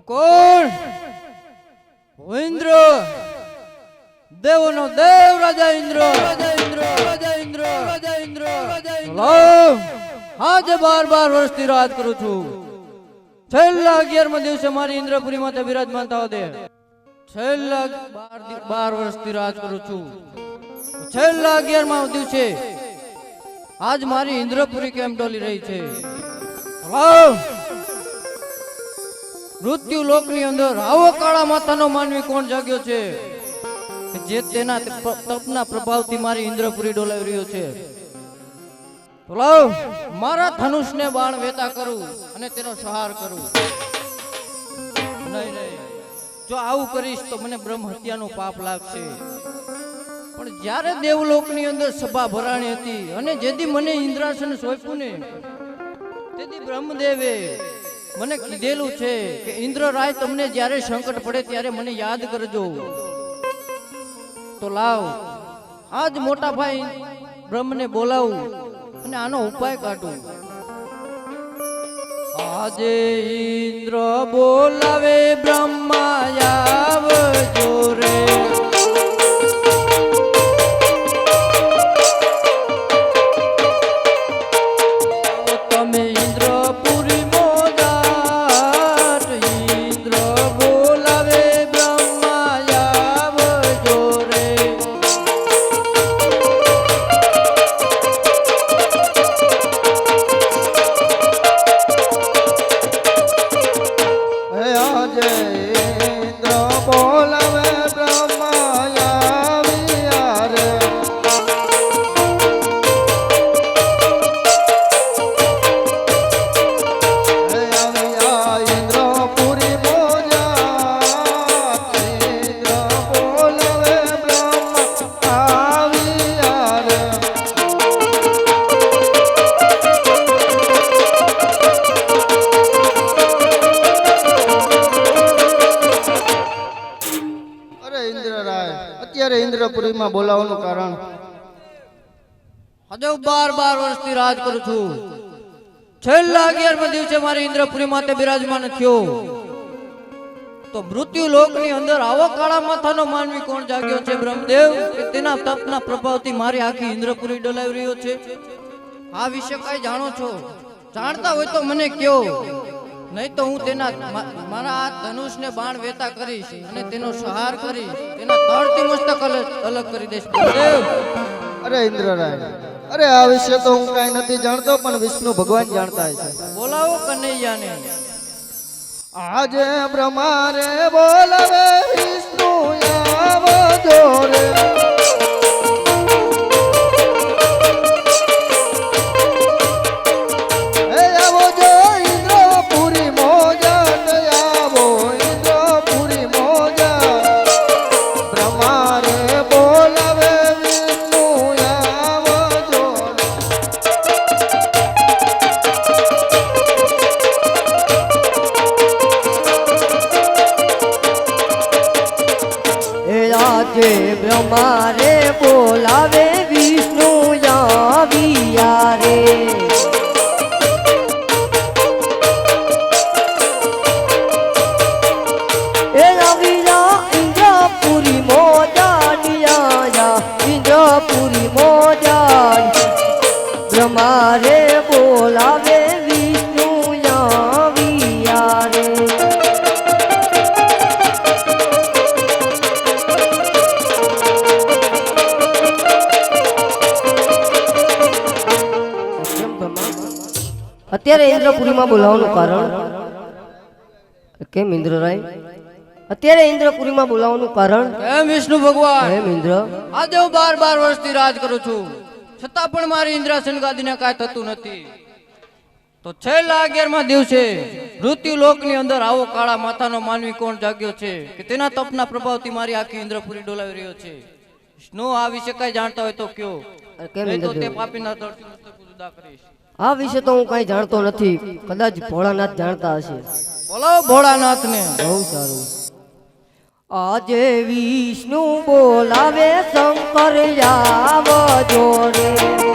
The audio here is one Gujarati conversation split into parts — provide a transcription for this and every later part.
કોણ ઇન્દ્ર. દેવોનો દેવ રાજા ઇન્દ્ર. રાજા ઇન્દ્ર રાજા ઇન્દ્ર રાજા ઇન્દ્ર રાજા આજે બાર બાર વર્ષથી રાજ કરું છું. છેલ્લા અગિયારમાં દિવસે મારી ઇન્દ્રપુરી માતે બિરાજમાન થવા દે. છેલ્લા બાર બાર વર્ષથી રાજ કરું છું. છેલ્લા અગિયારમાં દિવસે આજ મારી ઇન્દ્રપુરી કેમ ડોલી રહી છે? મૃત્યુ લોકની અંદર આવો કાળા માતાનો માનવી કોણ જાગ્યો છે? જે તેના તપના પ્રભાવથી મારી ઇન્દ્રપુરી ડોલાવી રહ્યો છે. હલો મારા ધનુષને બાણ વેતા કરું અને તેનો સહાર કરું. નહીં નહીં. જો આવું કરીશ તો મને બ્રહ્મ હત્યાનું પાપ લાગશે. પણ જ્યારે દેવલોકની અંદર સભા ભરાણી હતી અને જેથી મને ઇન્દ્રાસન સોંપ્યું ને તેથી બ્રહ્મદેવે મને કીધેલું છે કે ઇન્દ્રરાય તમને જ્યારે સંકટ પડે ત્યારે મને યાદ કરજો. તો લાવ, આજ મોટા ભાઈ બ્રહ્મને બોલાવું અને આનો ઉપાય કાઢું. આજે ઇન્દ્ર બોલાવે બ્રહ્મા આવજો રે. બોલાવવાનું કારણ? હજુ બાર બાર વર્ષથી રાજ કરું છું. છેલ્લા અગિયારમા દિવસે મારી ઇન્દ્રપુરી માતે બિરાજમાન થયો. તો મૃત્યુ લોકની અંદર આવો કાળા માથાનો માનવી કોણ જાગ્યો છે, બ્રહ્મદેવ? કે તેના તપના પ્રભાવથી મારી આખી ઇન્દ્રપુરી ડલાવી રહ્યો છે? આ વિશે કઈ જાણો છો? જાણતા હોય તો મને કયો નહીં તો હું તેના મારા આ ધનુષને બાણ વેતા કરીશ અને તેનો સહાર કરીશ. તેના તળતી મસ્તક અલગ કરી દઈશ. અરે ઇન્દ્રરાય અરે આ વિશે તો હું કાંઈ નથી જાણતો પણ વિષ્ણુ ભગવાન જાણતા છે બોલાવો કનૈયાને. આજે બ્રહ્મારે બોલાવે વિષ્ણુ આવજો રે આજે બ્રહ્મારે અત્યારે ઇન્દ્રપુરીમાં બોલાવવાનું કારણ? કેમ ઇન્દ્રરાય? અત્યારે ઇન્દ્રપુરીમાં બોલાવવાનું કારણ? કેમ વિષ્ણુ ભગવાન? કેમ ઇન્દ્ર? આજે હું બાર બાર વર્ષથી રાજ કરું છું. છતાં પણ મારી ઇન્દ્રાસન ગાદીને કાંઈ થતું નથી. તો છેલ્લા અગિયારમાં દિવસે મૃત્યુ લોકની અંદર આવો કાળા માથાનો માનવી કોણ જાગ્યો છે કે તેના તપના પ્રભાવથી મારી આખી ઇન્દ્રપુરી ડોલાવી રહ્યો છે? વિષ્ણુ આ વિશે કઈ જાણતા હોય તો કયો. કેમ તો તે પાપીના તરફ કરીશ. આ વિશે તો હું કઈ જાણતો નથી. કદાચ ભોળાનાથ જાણતા હશે. બોલો ભોળાનાથ ને બહુ સારું. આજે વિષ્ણુ બોલાવે શંકર આવજો રે.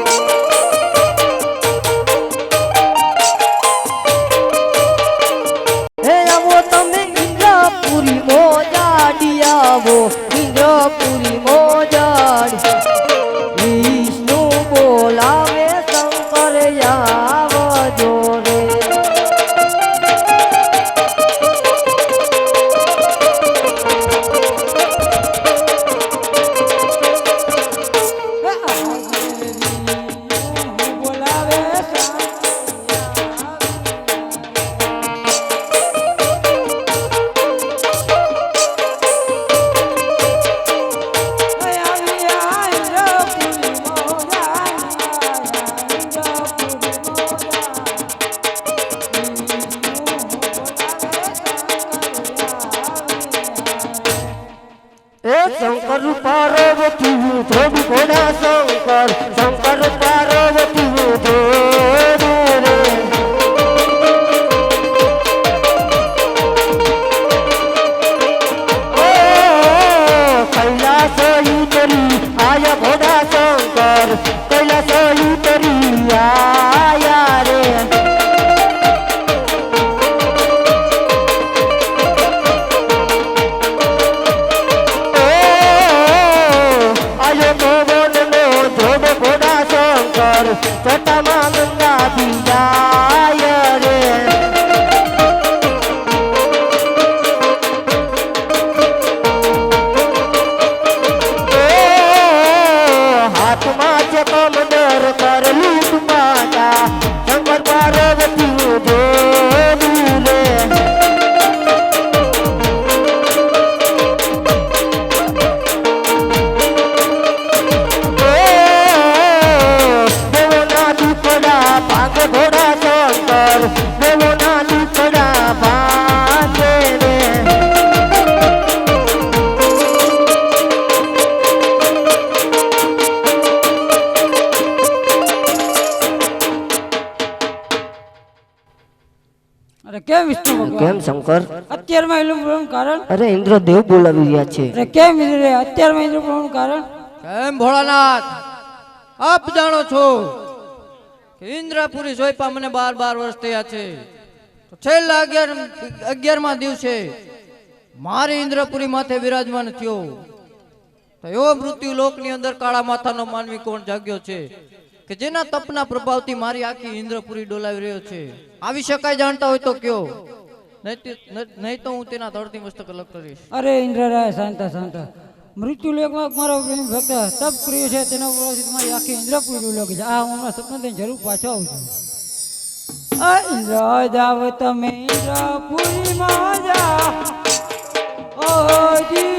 કેમ શંકર? અત્યારમાં એનું બોલવાનું કારણ? અરે ઇન્દ્રદેવ બોલાવી રહ્યા છે. અરે કેમ ઇન્દ્ર અત્યારમાં ઇન્દ્ર બોલવાનું કારણ? કેમ ભોળાનાથ? આપ જાણો છો ઇન્દ્રપુરી સોયપા મને બાર બાર વર્ષ થયા છે. તો છેલ્લા અગિયાર અગિયારમાં દિવસે મારી ઇન્દ્રપુરી માથે વિરાજમાન થયો. તો એવો મૃત્યુ લોકની અંદર કાળા માથાનો માનવી કોણ જાગ્યો છે? કે જેના તપના પ્રભાવથી મારી આખી ઇન્દ્રપુરી ડોલાવી રહ્યો છે. આવી શકાય જાણતા હોય તો કયો. નહીં તે- હું તેના ધરતી મસ્તક અલગ કરીશ. અરે ઇન્દ્રરાય, શાંતા શાંતા. મૃત્યુ લેખમાં મારો ભક્ત તપ કર્યો છે, તેનો તમારી આખી ઇન્દ્રપુરી લોક છે. આ હું સપન થઈને જરૂર પાછો આવું છું. ઇન્દ્ર જાવ તમે ઇન્દ્રપુરીમાં જા. ઓ ઇન્દ્ર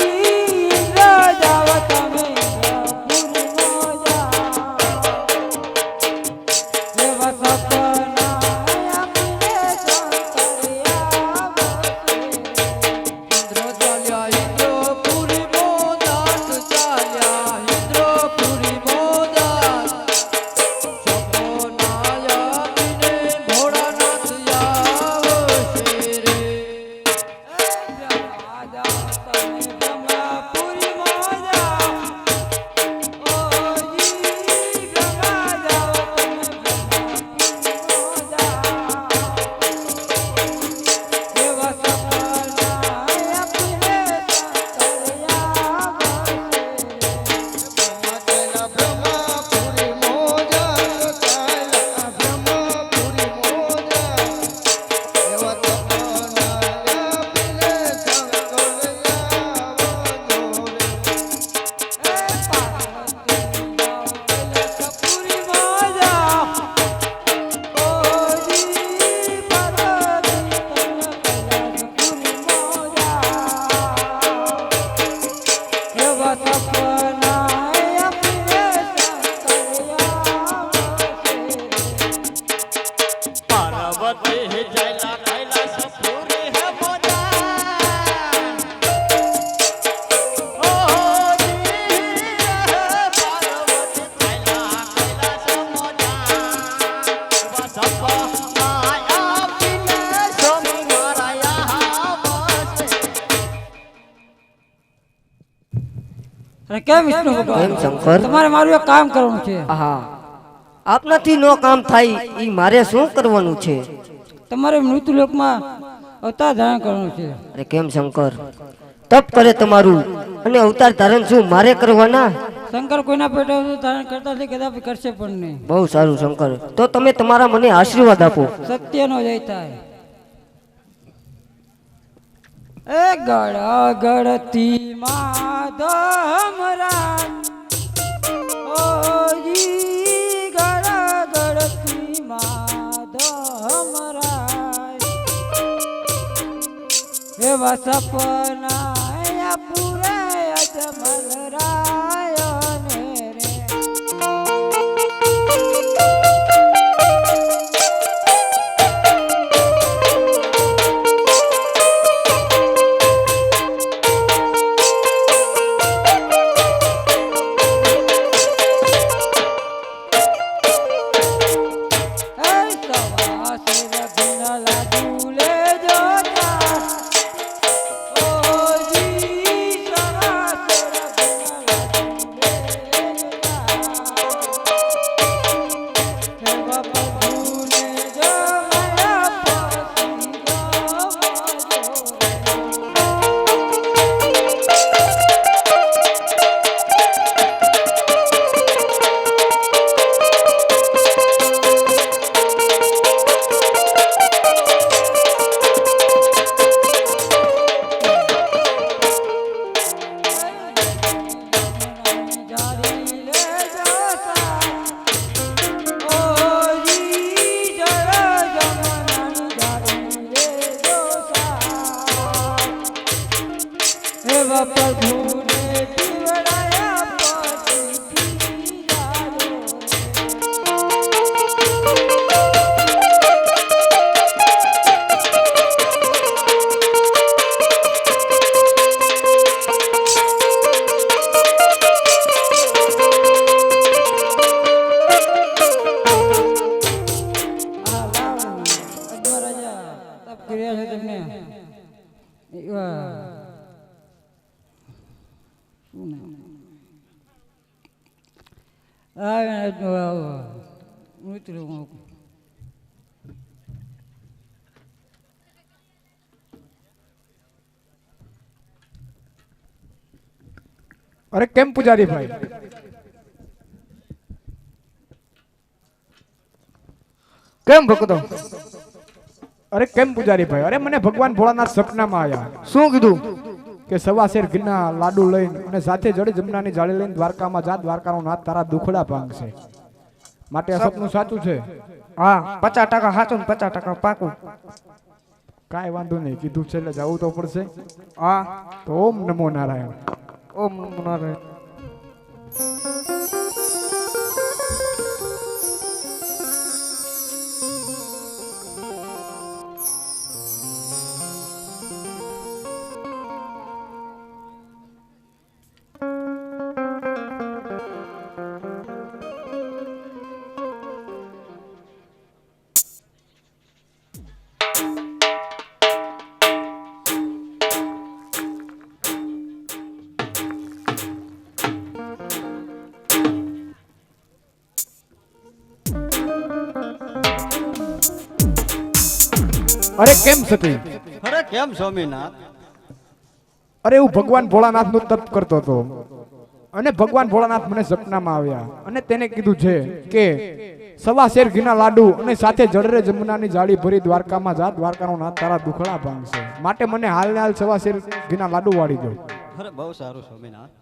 કેમ વિષ્ણુ ભગવાન? શંકર? તમારે મારું એક કામ કરવાનું છે. હા આપનાથી નો કામ થાય એ મારે શું કરવાનું છે? તમારે મૃત્યુ લોકમાં અવતાર ધારણ કરવાનું છે. અરે કેમ શંકર? તપ કરે તમારું અને અવતાર ધારણ શું મારે કરવાના? શંકર કોઈના પેટે ધારણ કરતા છે કદાચ કરશે પણ નહીં. બહુ સારું શંકર. તો તમે તમારા મને આશીર્વાદ આપો. સત્યનો જય થાય. એ ગળ ગળતી માધમ રામ. ઓજી ગળ ગળતી માધમ રાય એવા સપના પૂરે અજમલ મૃત્યુ અરે કેમ પૂજારી ભાઈ કેમ ભક્તો અરે કેમ પૂજારી ભાઈ અરે મને ભગવાન ભોળાનાથ સપનામાં આવ્યા શું કીધું? કે સવા શેર ઘીના લાડુ લઈને અને સાથે જડે જમનાની જાળી લઈને દ્વારકામાં જા, દ્વારકાનો નાથ તારા દુખડા ભાંગશે. માટે આ સપનું સાચું છે? હા. પચાસ ટકા સાચું ને પચાસ ટકા પાકું. કાંઈ વાંધો નહીં કીધું છે એટલે જવું તો પડશે. હા. તો ઓમ નમો નારાયણ. ઓમ નમો નારાયણ. અરે કેમ સતી? અરે કેમ સ્વામીનાથ? અરે હું ભગવાન ભોળાનાથનું તપ કરતો હતો. અને ભગવાન ભોળાનાથ મને સપનામાં આવ્યા. અને તેને કીધું છે કે સવા શેર ઘીના લાડુ અને સાથે જડરે જમનાની જાળી ભરી દ્વારકામાં જા. દ્વારકાનો નાથ તારા દુખડા ભાંગશે. માટે મને હાલ ને હાલ સવા શેર ઘીના લાડુ વાળી દો. અરે બહુ સારું સ્વામીનાથ.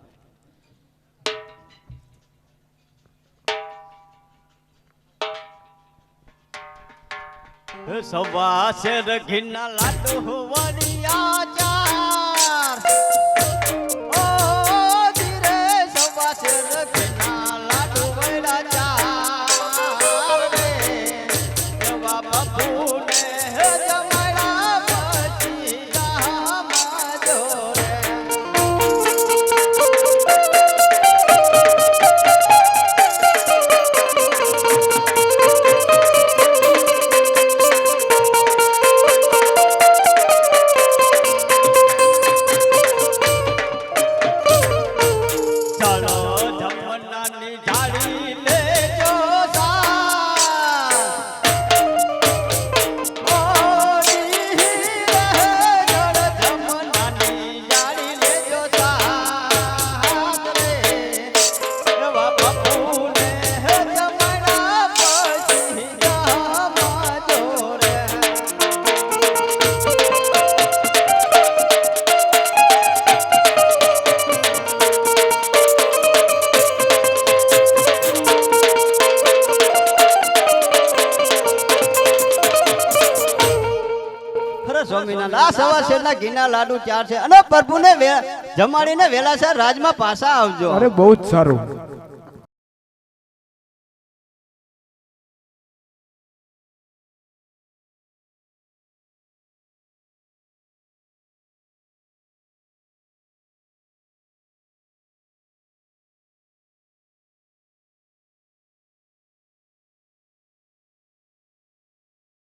સવા શેર ઘીના લાડુ વરિયા અરે સ્વામિનારાયણ આ સવા ઘીના લાડુ ચાર છે. અને પ્રભુને જમાડીને વેલાસર રાજમાં પાછા આવજો. અરે બહુ જ સારું.